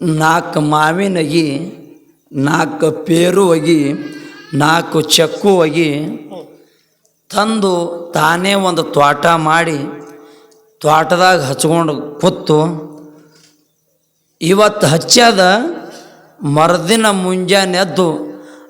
ನಾಲ್ಕು ಮಾವಿನ ಅಗಿ ನಾಲ್ಕು ಪೇರು ಅಗಿ ನಾಲ್ಕು ಚಕ್ಕು ಒಗಿ ತಂದು ತಾನೇ ಒಂದು ತ್ವಾಟ ಮಾಡಿ ತೋಟದಾಗ ಹಚ್ಕೊಂಡು ಕೂತು ಇವತ್ತು ಹಚ್ಚ್ಯದ ಮರುದಿನ ಮುಂಜಾನೆ ಎದ್ದು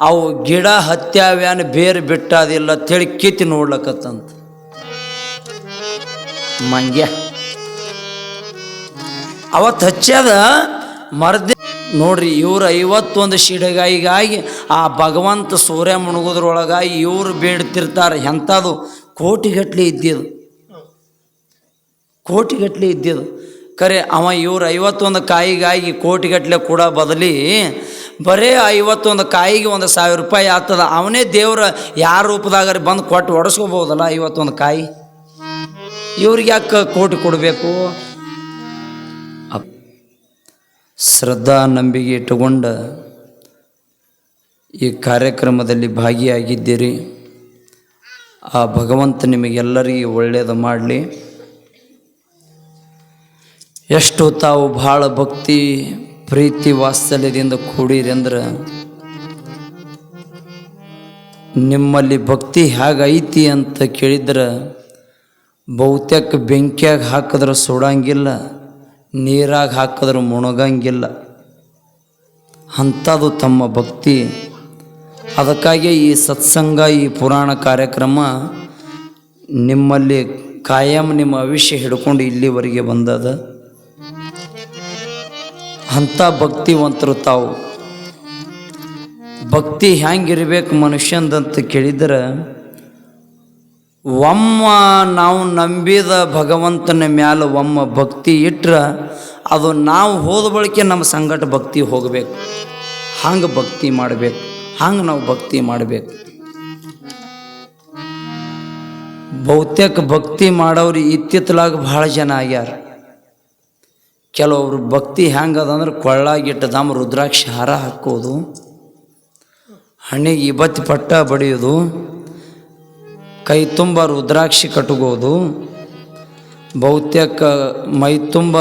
ಅವು ಗಿಡ ಹತ್ಯಾವ್ಯಾನ ಬೇರೆ ಬಿಟ್ಟದಿಲ್ಲ ತಿಳಿ ಕಿತ್ತಿ ನೋಡ್ಲಕತ್ತಂತ. ಮಂಗ್ಯ. ಅವತ್ತು ಹಚ್ಚ್ಯದ ಮರ್ದಿ ನೋಡ್ರಿ, ಇವ್ರು ಐವತ್ತೊಂದು ಶಿಡಗಾಯಿಗಾಗಿ ಆ ಭಗವಂತ ಸೂರ್ಯ ಮುಣಗೋದ್ರೊಳಗಾಗಿ ಇವ್ರು ಬೇಡ್ತಿರ್ತಾರೆ ಎಂಥದ್ದು ಕೋಟಿಗಟ್ಟಲೆ ಇದ್ದಿದ್ದು. ಕೋಟಿಗಟ್ಟಲೆ ಇದ್ದಿದ್ದು. ಖರೆ ಅವ ಇವ್ರು ಐವತ್ತೊಂದು ಕಾಯಿಗಾಗಿ ಕೋಟಿಗಟ್ಟಲೆ ಕೂಡ ಬದಲಿ ಬರೇ ಐವತ್ತೊಂದು ಕಾಯಿಗೆ ಒಂದು ಸಾವಿರ ರೂಪಾಯಿ ಆಗ್ತದ. ಅವನೇ ದೇವ್ರ ಯಾರ ರೂಪದಾಗ ಬಂದು ಕೊಟ್ಟು ಒಡಿಸ್ಕೋಬೋದಲ್ಲ ಐವತ್ತೊಂದು ಕಾಯಿ? ಇವ್ರಿಗೆ ಯಾಕೆ ಕೋಟಿ ಕೊಡಬೇಕು? ಶ್ರದ್ಧಾ ನಂಬಿಕೆ ಇಟ್ಟುಕೊಂಡು ಈ ಕಾರ್ಯಕ್ರಮದಲ್ಲಿ ಭಾಗಿಯಾಗಿದ್ದೀರಿ. ಆ ಭಗವಂತ ನಿಮಗೆಲ್ಲರಿಗೆ ಒಳ್ಳೆಯದು ಮಾಡಲಿ. ಎಷ್ಟು ತಾವು ಭಾಳ ಭಕ್ತಿ, ಪ್ರೀತಿ, ವಾತ್ಸಲ್ಯದಿಂದ ಕೂಡಿರಿ ಅಂದ್ರೆ ನಿಮ್ಮಲ್ಲಿ ಭಕ್ತಿ ಹೇಗೈತಿ ಅಂತ ಕೇಳಿದ್ರೆ ಬಹುತೇಕ ಬೆಂಕಿಯಾಗಿ ಹಾಕಿದ್ರೆ ಸುಡಂಗಿಲ್ಲ. ನೀರಾಗ ಹಾಕಿದ್ರೆ ಮುಣಗಂಗಿಲ್ಲ. ಅಂಥದ್ದು ತಮ್ಮ ಭಕ್ತಿ. ಅದಕ್ಕಾಗಿ ಈ ಸತ್ಸಂಗ, ಈ ಪುರಾಣ ಕಾರ್ಯಕ್ರಮ ನಿಮ್ಮಲ್ಲಿ ಕಾಯಂ ನಿಮ್ಮ ಭವಿಷ್ಯ ಹಿಡ್ಕೊಂಡು ಇಲ್ಲಿವರೆಗೆ ಬಂದದ. ಅಂಥ ಭಕ್ತಿವಂತರು ತಾವು. ಭಕ್ತಿ ಹ್ಯಾಂಗಿರ್ಬೇಕು ಮನುಷ್ಯಂದಂತ ಕೇಳಿದ್ರೆ ಒಮ್ಮ ನಾವು ನಂಬಿದ ಭಗವಂತನ ಮ್ಯಾಲೆ ಒಮ್ಮ ಭಕ್ತಿ ಇಟ್ರೆ ಅದು ನಾವು ಹೋದ ಬಳಿಕೆ ನಮ್ಮ ಸಂಗಟ ಭಕ್ತಿ ಹೋಗಬೇಕು. ಹಂಗೆ ಭಕ್ತಿ ಮಾಡಬೇಕು. ಹಂಗೆ ನಾವು ಭಕ್ತಿ ಮಾಡಬೇಕು. ಬಹುತೇಕ ಭಕ್ತಿ ಮಾಡೋರು ಇತ್ತಿತ್ತಲಾಗ ಭಾಳ ಜನ ಆಗ್ಯಾರ. ಕೆಲವೊಬ್ರು ಭಕ್ತಿ ಹೆಂಗದಂದ್ರೆ ಕೊಳ್ಳಾಗಿಟ್ಟ ದಾಮ ರುದ್ರಾಕ್ಷಿ ಹಾರ ಹಾಕೋದು, ಹಣ್ಣಿಗೆ ಇಬ್ಬತ್ತು ಪಟ್ಟ ಬಡಿಯೋದು ಕೈ ತುಂಬ ರುದ್ರಾಕ್ಷಿ ಕಟ್ಕೋದು ಬಹುತೇಕ ಮೈ ತುಂಬ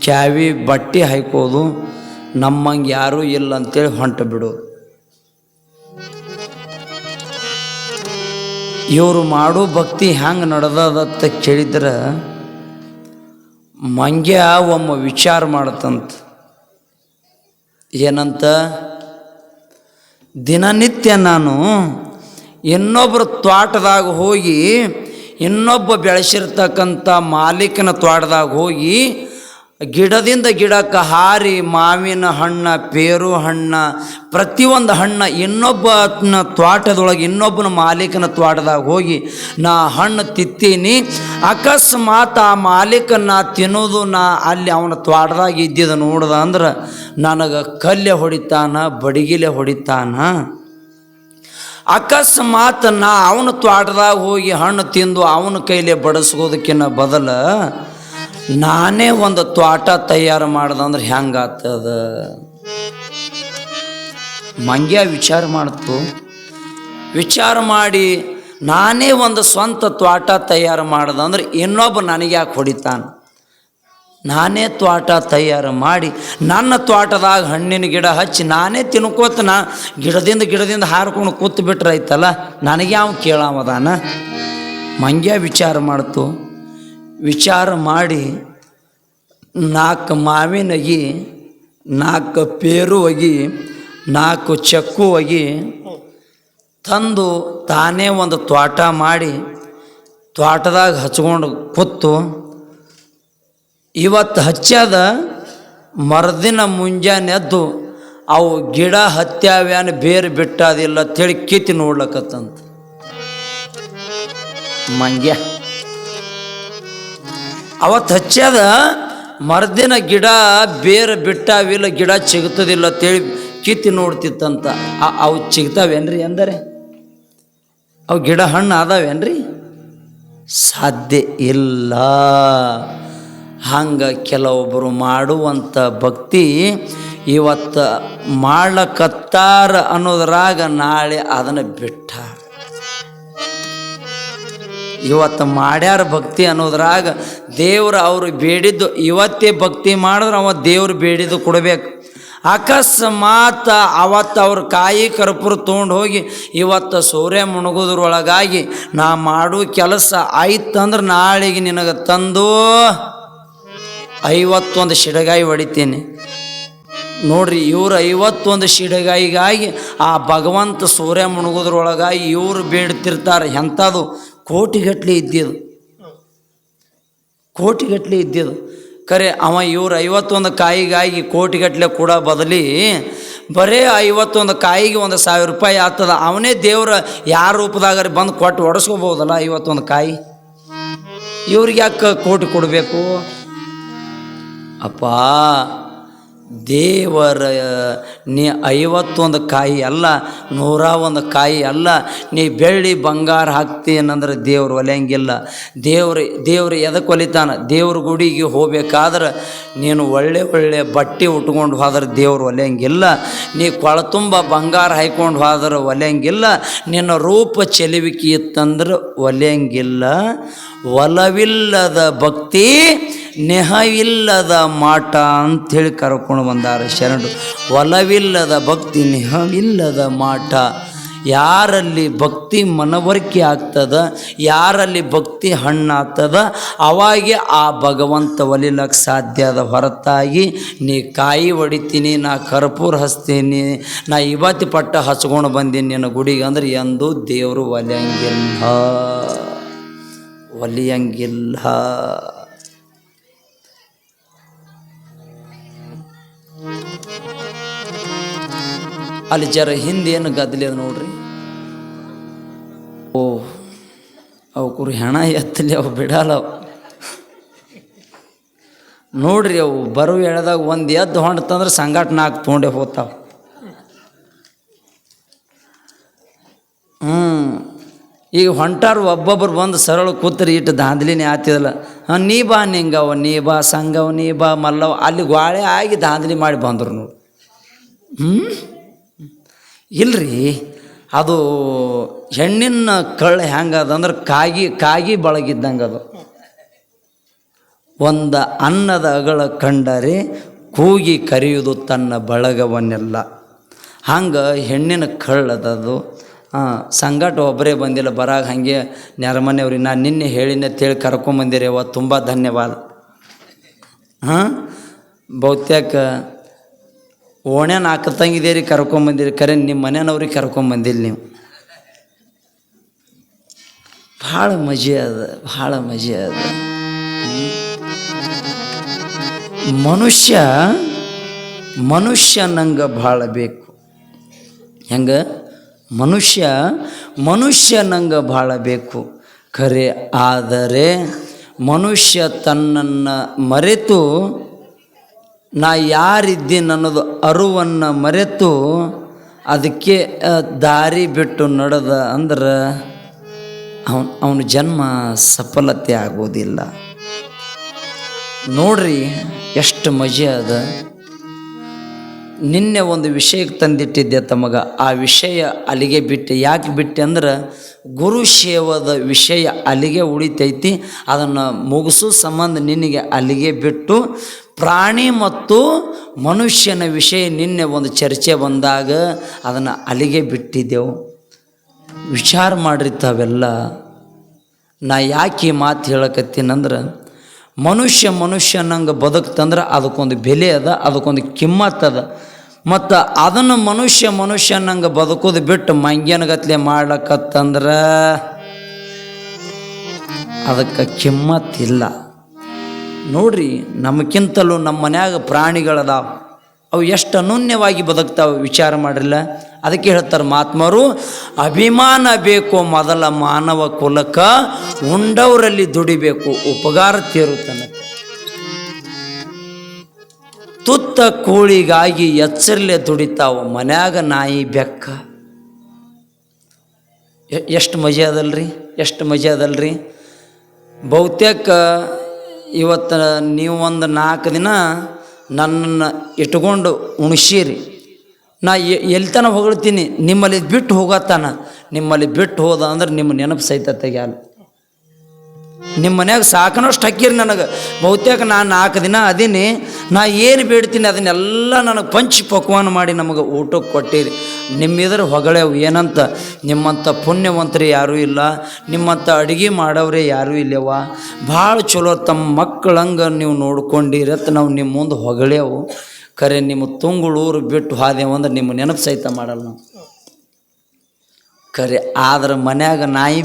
ಚಾವಿ ಬಟ್ಟೆ ಹಾಕೋದು ನಮ್ಮಂಗೆ ಯಾರೂ ಇಲ್ಲ ಅಂತೇಳಿ ಹೊಂಟ ಬಿಡು. ಇವರು ಮಾಡೋ ಭಕ್ತಿ ಹ್ಯಾಂಗೆ ನಡೆದದತ್ತ ಕೇಳಿದ್ರೆ ಮಂಗ್ಯ ಒಮ್ಮ ವಿಚಾರ ಮಾಡತ್ತಂತ ಏನಂತ? ದಿನನಿತ್ಯ ನಾನು ಇನ್ನೊಬ್ಬರ ತ್ವಾಟದಾಗ ಹೋಗಿ, ಇನ್ನೊಬ್ಬ ಬೆಳೆಸಿರ್ತಕ್ಕಂಥ ಮಾಲೀಕನ ತ್ವಾಟದಾಗ ಹೋಗಿ, ಗಿಡದಿಂದ ಗಿಡಕ್ಕೆ ಹಾರಿ ಮಾವಿನ ಹಣ್ಣು, ಪೇರು ಹಣ್ಣ, ಪ್ರತಿಯೊಂದು ಹಣ್ಣ ಇನ್ನೊಬ್ಬನ ತ್ವಾಟದೊಳಗೆ ಇನ್ನೊಬ್ಬನ ಮಾಲೀಕನ ತ್ವಾಟದಾಗ ಹೋಗಿ, ನಾ ಹಣ್ಣು ತಿತ್ತೀನಿ. ಅಕಸ್ಮಾತ್ ಆ ಮಾಲೀಕನ ತಿನ್ನೋದು ನಾ ಅಲ್ಲಿ ಅವನ ತ್ವಾಟದಾಗ ಇದ್ದಿದ್ದು ನೋಡ್ದ ಅಂದ್ರೆ, ನನಗೆ ಕಲ್ಲೆ ಹೊಡಿತಾನ, ಬಡಿಗಿಲೆ ಹೊಡಿತಾನ. ಅಕಸ್ಮಾತ್ ನಾ ಅವನ ತ್ವಾಟದಾಗ ಹೋಗಿ ಹಣ್ಣು ತಿಂದು ಅವನ ಕೈಲೇ ಬಡಿಸ್ಕೋದಕ್ಕಿಂತ ಬದಲ ನಾನೇ ಒಂದು ತ್ವಾಟ ತಯಾರು ಮಾಡ್ದಂದ್ರೆ ಹೆಂಗಾಗ್ತದ? ಮಂಗ್ಯ ವಿಚಾರ ಮಾಡ್ತು. ವಿಚಾರ ಮಾಡಿ ನಾನೇ ಒಂದು ಸ್ವಂತ ತ್ವಾಟ ತಯಾರು ಮಾಡ್ದಂದ್ರೆ ಇನ್ನೊಬ್ಬ ನನಗೆ ಯಾಕೆ ಹೊಡಿತಾನೆ? ನಾನೇ ತ್ವಾಟ ತಯಾರು ಮಾಡಿ ನನ್ನ ತ್ವಾಟದಾಗ ಹಣ್ಣಿನ ಗಿಡ ಹಚ್ಚಿ ನಾನೇ ತಿನ್ಕೋತ ನಾ ಗಿಡದಿಂದ ಗಿಡದಿಂದ ಹಾರ್ಕೊಂಡು ಕೂತು ಬಿಟ್ರೈತಲ್ಲ ನನಗೆ ಯಾವ ಕೇಳಾವದಾನ ಮಂಗ್ಯ ವಿಚಾರ ಮಾಡ್ತು. ವಿಚಾರ ಮಾಡಿ ನಾಲ್ಕು ಮಾವಿನ ಅಗಿ ನಾಲ್ಕು ಪೇರು ಒಗಿ ನಾಲ್ಕು ಚಕ್ಕು ಒಗಿ ತಂದು ತಾನೇ ಒಂದು ತ್ವಾಟ ಮಾಡಿ ತ್ವಾಟದಾಗ ಹಚ್ಕೊಂಡು ಕೂತು. ಇವತ್ತು ಹಚ್ಚ್ಯಾದ ಮರದಿನ ಮುಂಜಾನೆ ಎದ್ದು ಅವು ಗಿಡ ಹತ್ಯಾವ್ಯಾನ ಬೇರೆ ಬಿಟ್ಟಾದಿಲ್ಲ ತಿಳಿ ಕಿತ್ತಿ ನೋಡ್ಲಕತ್ತಂತ. ಮಂಗ್ಯ. ಅವತ್ತು ಹಚ್ಚ್ಯದ ಮರದಿನ ಗಿಡ ಬೇರೆ ಬಿಟ್ಟಾವಿಲ್ಲ, ಗಿಡ ಚಿಗ್ತದಿಲ್ಲ ತಿಳಿ ಕಿತ್ತಿ ನೋಡ್ತಿತ್ತಂತ. ಅವು ಚಿಗ್ತಾವೇನ್ರಿ ಅಂದರೆ? ಅವು ಗಿಡ ಹಣ್ಣು ಅದಾವೇನ್ರಿ ಸಾಧ್ಯ ಇಲ್ಲ. ಹಂಗೆ ಕೆಲವೊಬ್ಬರು ಮಾಡುವಂಥ ಭಕ್ತಿ ಇವತ್ತು ಮಾಡ್ಲಕತ್ತಾರ ಅನ್ನೋದ್ರಾಗ ನಾಳೆ ಅದನ್ನು ಬಿಟ್ಟ. ಇವತ್ತು ಮಾಡ್ಯಾರ ಭಕ್ತಿ ಅನ್ನೋದ್ರಾಗ ದೇವ್ರು ಅವರು ಬೇಡಿದ್ದು ಇವತ್ತೇ ಭಕ್ತಿ ಮಾಡಿದ್ರೆ ಅವ ದೇವ್ರು ಬೇಡಿದ್ದು ಕೊಡಬೇಕು. ಅಕಸ್ಮಾತ್ ಅವತ್ತು ಅವ್ರ ಕಾಯಿ ಕರ್ಪೂರ ತೊಗೊಂಡು ಹೋಗಿ ಇವತ್ತು ಸೂರ್ಯ ಮುಣಗೋದ್ರೊಳಗಾಗಿ ನಾ ಮಾಡೋ ಕೆಲಸ ಆಯ್ತಂದ್ರೆ ನಾಳೆಗೆ ನಿನಗೆ ತಂದು ಐವತ್ತೊಂದು ಶಿಡಗಾಯಿ ಹೊಡಿತೀನಿ. ನೋಡ್ರಿ, ಇವ್ರು ಐವತ್ತೊಂದು ಶಿಡಗಾಯಿಗಾಗಿ ಆ ಭಗವಂತ ಸೂರ್ಯ ಮುಣುಗೋದ್ರೊಳಗ ಇವ್ರು ಬೇಡ್ತಿರ್ತಾರೆ ಎಂಥದು? ಕೋಟಿಗಟ್ಟಲೆ ಇದ್ದಿದ್ದು ಕೋಟಿಗಟ್ಟಲೆ ಇದ್ದಿದ್ದು ಖರೆ, ಅವ ಇವ್ರು ಐವತ್ತೊಂದು ಕಾಯಿಗಾಗಿ ಕೋಟಿಗಟ್ಟಲೆ ಕೂಡ ಬದಲಿ ಬರೇ ಐವತ್ತೊಂದು ಕಾಯಿಗೆ ಒಂದು ಸಾವಿರ ರೂಪಾಯಿ ಆಗ್ತದ. ಅವನೇ ದೇವ್ರ ಯಾರ ರೂಪದಾಗ ಬಂದು ಕೊಟ್ಟು ಒಡಿಸ್ಕೋಬೋದಲ್ಲ ಐವತ್ತೊಂದು ಕಾಯಿ? ಇವ್ರಿಗೆ ಯಾಕೆ ಕೋಟಿ ಕೊಡಬೇಕು? ಅಪ್ಪ, ದೇವರ, ನೀ ಐವತ್ತೊಂದು ಕಾಯಿ ಅಲ್ಲ ನೂರ ಒಂದು ಕಾಯಿ ಅಲ್ಲ, ನೀ ಬೆಳ್ಳಿ ಬಂಗಾರ ಹಾಕ್ತೀನಂದ್ರೆ ದೇವ್ರು ಒಲೆಯಂಗಿಲ್ಲ. ದೇವ್ರು ದೇವ್ರು ಎದಕ್ಕೆ ಒಲಿತಾನ? ದೇವ್ರ ಗುಡಿಗೆ ಹೋಗ್ಬೇಕಾದ್ರೆ ನೀನು ಒಳ್ಳೆ ಒಳ್ಳೆ ಬಟ್ಟೆ ಉಟ್ಕೊಂಡು ಹೋದ್ರೆ ದೇವ್ರು ಒಲೆಯಂಗಿಲ್ಲ. ನೀ ಕೊಳತುಂಬ ಬಂಗಾರ ಹಾಯ್ಕೊಂಡು ಹೋದ್ರೆ ಒಲೆಯಂಗಿಲ್ಲ. ನಿನ್ನ ರೂಪ ಚೆಲುವಿಕೆ ಇತ್ತಂದ್ರೆ ಒಲೆಯಂಗಿಲ್ಲ. ಒಲವಿಲ್ಲದ ಭಕ್ತಿ ನೆಹವಿಲ್ಲದ ಮಾಟ ಅಂಥೇಳಿ ಕರ್ಕೊಂಡು ಬಂದಾರ ಶರಣರು. ಒಲವಿಲ್ಲದ ಭಕ್ತಿ, ನೆಹವಿಲ್ಲದ ಮಾಟ. ಯಾರಲ್ಲಿ ಭಕ್ತಿ ಮನವರಿಕೆ ಆಗ್ತದ, ಯಾರಲ್ಲಿ ಭಕ್ತಿ ಹಣ್ಣಾಗ್ತದ, ಅವಾಗೆ ಆ ಭಗವಂತ ಒಲಿಲಕ್ಕೆ ಸಾಧ್ಯ ಅದ. ಹೊರತಾಗಿ ನೀ ಕಾಯಿ ಹೊಡಿತೀನಿ, ನಾ ಕರ್ಪೂರ ಹಚ್ತೀನಿ, ನಾ ಇವತ್ತು ಪಟ್ಟ ಹಚ್ಕೊಂಡು ಬಂದೀನಿ ನಿನ್ನ ಗುಡಿಗೆ ಅಂದ್ರೆ ಎಂದು ದೇವರು ಒಲಿಯಂಗಿಲ್ಲ. ಒಲಿಯಂಗಿಲ್ಲ. ಅಲ್ಲಿ ಜರ ಹಿಂದೆ ಏನು ಗದ್ದಲಿ ಅದ ನೋಡ್ರಿ. ಓ ಅವಕ್ಕೂರು ಹೆಣ ಎತ್ತಲಿ, ಅವು ಬಿಡಲ್ಲ ಅವು. ನೋಡ್ರಿ ಅವು ಬರು ಎಳೆದಾಗ ಒಂದು ಎದ್ದು ಹೊಂಡ್ತಂದ್ರೆ ಸಂಗಾಟ ನಾಲ್ಕು ತೊಗೊಂಡೆ ಹೋಗ್ತಾವ. ಹ್ಞೂ ಈಗ ಹೊಂಟಾರು ಒಬ್ಬೊಬ್ಬರು ಬಂದು ಸರಳ ಕೂತ್ರಿ ಇಟ್ಟು ದಾಂದ್ಲಿನೇ ಆತಿದಲ್ಲ. ಹಾಂ, ನೀ ಬಾ ನಿಂಗವ ನೀ ಬಾ ಸಂಗವ ನೀ ಬಾ ಮಲ್ಲವ ಅಲ್ಲಿ ಗ್ವಾಳೆ ಆಗಿ ದಾಂಧಲಿ ಮಾಡಿ ಬಂದರು ನೋಡಿ. ಹ್ಞೂ ಇಲ್ರಿ, ಅದು ಹೆಣ್ಣಿನ ಕಳ್ಳ ಹೆಂಗದ ಅಂದ್ರೆ ಕಾಗಿ ಕಾಗಿ ಬಳಗಿದ್ದಂಗೆ ಅದು ಒಂದು ಅನ್ನದ ಅಗಳ ಕಂಡರೆ ಕೂಗಿ ಕರೆಯುವುದು ತನ್ನ ಬಳಗವನ್ನೆಲ್ಲ. ಹಂಗೆ ಹೆಣ್ಣಿನ ಕಳ್ಳದದು. ಸಂಗಟ ಒಬ್ಬರೇ ಬಂದಿಲ್ಲ, ಬರಾಗ ಹಾಗೆ ನೆರಮನೆಯವ್ರಿಗೆ ನಾನು ನಿನ್ನೆ ಹೇಳಿನ ತೇಳಿ ಕರ್ಕೊಂಬಂದಿರೇವ ತುಂಬ ಧನ್ಯವಾದ. ಹಾಂ ಬಹುತೇಕ ಓಣೆ ನಾಲ್ಕು ತಂಗಿದೇರಿ ಕರ್ಕೊಂಬಂದಿರಿ ಕರೆ ನಿಮ್ಮ ಮನೆಯವ್ರಿಗೆ ಕರ್ಕೊಂಬಂದಿಲ್ಲ ನೀವು. ಭಾಳ ಮಜೆ ಅದ, ಭಾಳ ಮಜೆ ಅದ. ಮನುಷ್ಯ ಮನುಷ್ಯ ನಂಗೆ ಭಾಳ ಬೇಕು. ಹೆಂಗೆ? ಮನುಷ್ಯ ಮನುಷ್ಯ ನಂಗೆ ಭಾಳ ಬೇಕು. ಖರೆ ಆದರೆ ಮನುಷ್ಯ ತನ್ನನ್ನು ಮರೆತು ನಾ ಯಾರಿದ್ದೀನಿ ಅನ್ನೋದು ಅರುವನ್ನು ಮರೆತು ಅದಕ್ಕೆ ದಾರಿ ಬಿಟ್ಟು ನಡೆದ ಅಂದ್ರೆ ಅವನು, ಅವನ ಜನ್ಮ ಸಫಲತೆ ಆಗೋದಿಲ್ಲ. ನೋಡ್ರಿ ಎಷ್ಟು ಮಜೆ ಅದ. ನಿನ್ನೆ ಒಂದು ವಿಷಯಕ್ಕೆ ತಂದಿಟ್ಟಿದ್ದೆ ತಮಗ ಆ ವಿಷಯ ಅಲ್ಲಿಗೆ ಬಿಟ್ಟೆ. ಯಾಕೆ ಬಿಟ್ಟೆ ಅಂದ್ರೆ ಗುರು ಸೇವದ ವಿಷಯ ಅಲ್ಲಿಗೆ ಉಳಿತೈತಿ. ಅದನ್ನು ಮುಗಿಸೋ ಸಂಬಂಧ ನಿನಗೆ ಅಲ್ಲಿಗೆ ಬಿಟ್ಟು ಪ್ರಾಣಿ ಮತ್ತು ಮನುಷ್ಯನ ವಿಷಯ ನಿನ್ನೆ ಒಂದು ಚರ್ಚೆ ಬಂದಾಗ ಅದನ್ನು ಅಲ್ಲಿಗೆ ಬಿಟ್ಟಿದ್ದೆವು. ವಿಚಾರ ಮಾಡಿರಿ ತಾವೆಲ್ಲ. ನಾ ಯಾಕೆ ಮಾತು ಹೇಳಕತ್ತೀನಂದ್ರೆ, ಮನುಷ್ಯ ಮನುಷ್ಯ ನಂಗೆ ಬದುಕ್ತಂದ್ರೆ ಅದಕ್ಕೊಂದು ಬೆಲೆ ಅದ, ಅದಕ್ಕೊಂದು ಕಿಮ್ಮತ್ತದ ಮತ್ತು ಅದನ್ನು ಮನುಷ್ಯ ಮನುಷ್ಯ ನಂಗೆ ಬದುಕೋದು ಬಿಟ್ಟು ಮಂಗ್ಯನಗತ್ಲೆ ಮಾಡ್ಲಕತ್ತಂದ್ರೆ ಅದಕ್ಕೆ ಕಿಮ್ಮತ್ತಿಲ್ಲ ನೋಡ್ರಿ ನಮಗಿಂತಲೂ ನಮ್ಮ ಮನ್ಯಾಗ ಪ್ರಾಣಿಗಳದಾವ. ಅವು ಎಷ್ಟು ಅನೂನ್ಯವಾಗಿ ಬದುಕ್ತಾವೆ ವಿಚಾರ ಮಾಡಿರಲ್ಲ? ಅದಕ್ಕೆ ಹೇಳ್ತಾರೆ ಮಹಾತ್ಮರು, ಅಭಿಮಾನ ಬೇಕು ಮೊದಲ ಮಾನವ ಕುಲಕ ಉಂಡವರಲ್ಲಿ ದುಡಿಬೇಕು ಉಪಕಾರ ತೇರುತ್ತಾನೆ. ತುತ್ತ ಕೋಳಿಗಾಗಿ ಎಚ್ಚರಲೆ ದುಡಿತಾವ ಮನ್ಯಾಗ ನಾಯಿ ಬೆಕ್ಕ. ಎಷ್ಟು ಮಜೆ ಅದಲ್ರಿ, ಎಷ್ಟು ಮಜೆ ಅದಲ್ರಿ. ಬಹುತೇಕ ಇವತ್ತು ನೀವು ಒಂದು ನಾಲ್ಕು ದಿನ ನನ್ನನ್ನು ಇಟ್ಕೊಂಡು ಉಣಿಸೀರಿ ನಾ ಎಲ್ತನ ಹೊಗಳ್ತೀನಿ, ನಿಮ್ಮಲ್ಲಿ ಬಿಟ್ಟು ಹೋಗತ್ತಾನ? ನಿಮ್ಮಲ್ಲಿ ಬಿಟ್ಟು ಹೋದ ಅಂದ್ರೆ ನಿಮ್ಮ ನೆನಪು ಸಹಿತ ತೆಗ್ಯಾಲ. ನಿಮ್ಮ ಮನ್ಯಾಗ ಸಾಕನಷ್ಟು ಹಕ್ಕಿರಿ ನನಗೆ. ಬಹುತೇಕ ನಾನು ನಾಲ್ಕು ದಿನ ಅದೀನಿ, ನಾ ಏನು ಬೇಡ್ತೀನಿ ಅದನ್ನೆಲ್ಲ ನನಗೆ ಪಂಚ್ ಪಕ್ವಾನ ಮಾಡಿ ನಮಗೆ ಊಟಕ್ಕೆ ಕೊಟ್ಟಿರಿ. ನಿಮ್ಮಿದ್ರ ಹೊಗಳೆವು ಏನಂತ? ನಿಮ್ಮಂಥ ಪುಣ್ಯವಂತರು ಯಾರೂ ಇಲ್ಲ ನಿಮ್ಮಂಥ ಅಡುಗೆ ಮಾಡೋರೇ ಯಾರೂ ಇಲ್ಲವ ಭಾಳ ಚಲೋ ತಮ್ಮ ಮಕ್ಕಳಂಗೆ ನೀವು ನೋಡ್ಕೊಂಡಿರತ್ತ ನಾವು ನಿಮ್ಮ ಮುಂದೆ ಹೊಗಳೆವು ಖರೆ ನಿಮ್ಮ ತುಂಗುಳೂರು ಬಿಟ್ಟು ಹಾದೇವು ಅಂದ್ರೆ ನಿಮ್ಮ ನೆನಪು ಸಹಿತ ಮಾಡಲ್ಲ ನಾವು. ಖರೆ ಆದ್ರೆ ಮನ್ಯಾಗ ನಾಯಿ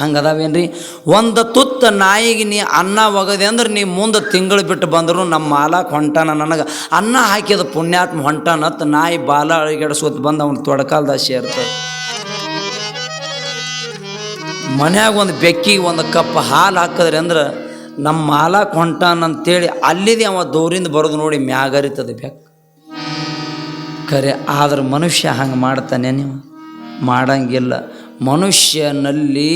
ಹಂಗದಾವೇನ್ರಿ? ಹಂಗದಾವೇನ್ರಿ ಒಂದು ತುತ್ತ ನಾಯಿಗೆ ನೀ ಅನ್ನ ಒಗದೆ ಅಂದ್ರೆ ನೀ ಮುಂದೆ ತಿಂಗಳು ಬಿಟ್ಟು ಬಂದರು ನಮ್ಮ ಮಾಲಾಕ್ ಹೊಂಟಾನ ನನಗೆ. ಅನ್ನ ಹಾಕಿದ ಪುಣ್ಯಾತ್ಮ ಹೊಂಟಾನತ್ ನಾಯಿ ಬಾಲ ಅಳಿಗೆಡ್ಸೋತ್ ಬಂದು ಅವ್ನ ತೊಡಕಾಲ್ದ ಸೇರ್ತದೆ ಮನ್ಯಾಗ ಒಂದು ಬೆಕ್ಕಿಗೆ ಒಂದು ಕಪ್ ಹಾಲು ಹಾಕಿದ್ರೆ ಅಂದ್ರೆ ನಮ್ಮ ಮಾಲಕ್ಕೆ ಹೊಂಟಾನ ಅಂತೇಳಿ ಅಲ್ಲಿದೆ ಅವ ದೂರಿಂದ ಬರೋದು ನೋಡಿ ಮ್ಯಾಗರಿತದೆ ಬೆಕ್ಕ. ಖರೆ ಆದ್ರೆ ಮನುಷ್ಯ ಹಂಗೆ ಮಾಡ್ತಾನೆ ನೀವು ಮಾಡಂಗಿಲ್ಲ. ಮನುಷ್ಯನಲ್ಲಿ